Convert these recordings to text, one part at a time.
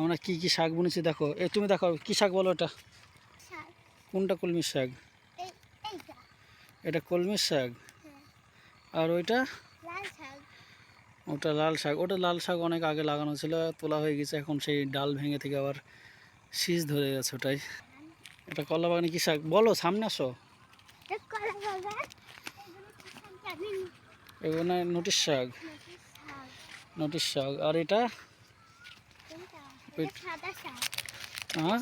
আমরা কি কি শাক বুনেছি দেখো। এ তুমি দেখো কি শাক বলো এটা? কোনটা কলমির শাক? এটা কলমির শাক? আর ওইটা? ওটা লাল শাক। ওটা লাল শাক অনেক আগে লাগানো ছিল তোলা হয়ে গেছে এখন সেই ডাল ভেঙে থেকে আবার শীষ ধরে গেছে ওটাই। এটা কলা বাগানে কি শাক? বলো সামনে আসো। এগুলো নোটিশ শাক। নোটিশ শাক। আর এটা? শাক। হ্যাঁ?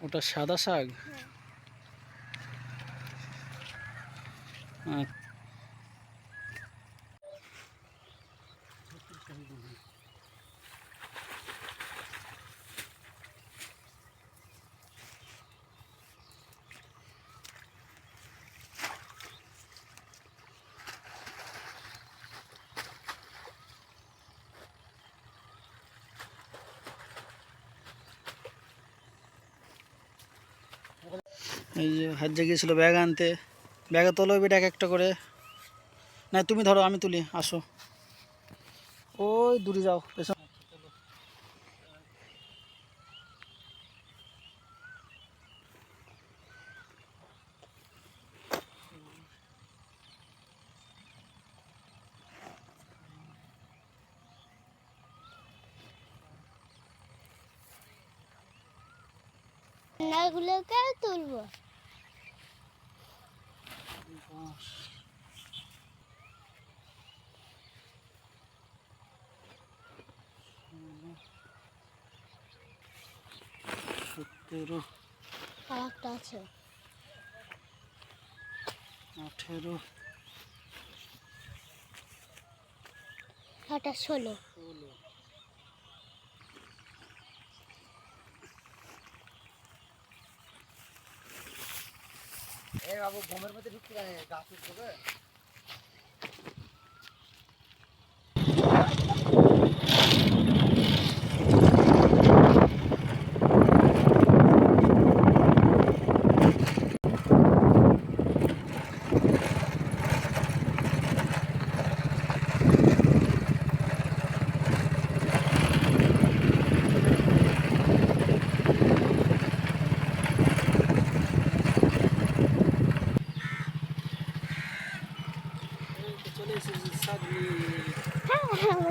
ওটা সাদা শাক? হ্যাঁ। এই যে হাজ্জা গিয়েছিল ব্যাগ আনতে। ব্যাগে তোলো বেটা এক একটা করে। না, তুমি ধরো, আমি তুলি, আসো। ওই, দূরে যাও, পেছন। রান্নাগুলোকে তুলবো। সতেরো আর একটা আছে। আঠেরো একটা ষোলো। ষোলো। এ বাবু ঘুমের মধ্যে ঢুকতে গাছ উঠবে สวัสดีค่